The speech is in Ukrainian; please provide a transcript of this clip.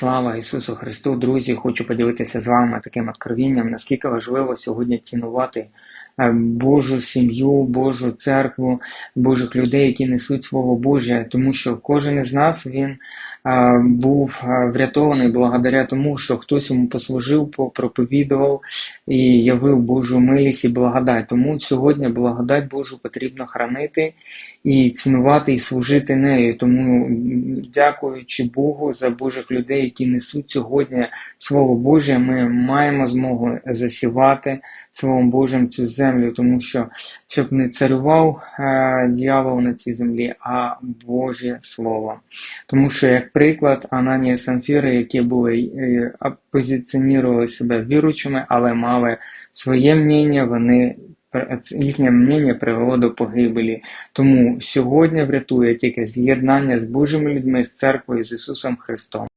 Слава Ісусу Христу, друзі! Хочу поділитися з вами таким откровінням, наскільки важливо сьогодні цінувати е, Божу сім'ю, Божу церкву, Божих людей, які несуть Слово Боже, тому що кожен із нас він е, був е, врятований благодаря тому, що хтось йому послужив, проповідував і явив Божу милість і благодать. Тому сьогодні благодать Божу потрібно хранити і цінувати і служити нею. Тому дякуючи Богу за Божих людей, які несуть сьогодні Слово Боже, ми маємо змогу засівати Словом Божим цю землю, тому що щоб не царював е, дьявол на цій землі, а Боже Слово. Тому що, як приклад, Ананія Самфіри, які були е, позиціонували себе віруючими, але мали своє мнення, вони їхнє мнення привело до погибелі. Тому сьогодні врятує тільки з'єднання з Божими людьми, з церквою, з Ісусом Христом.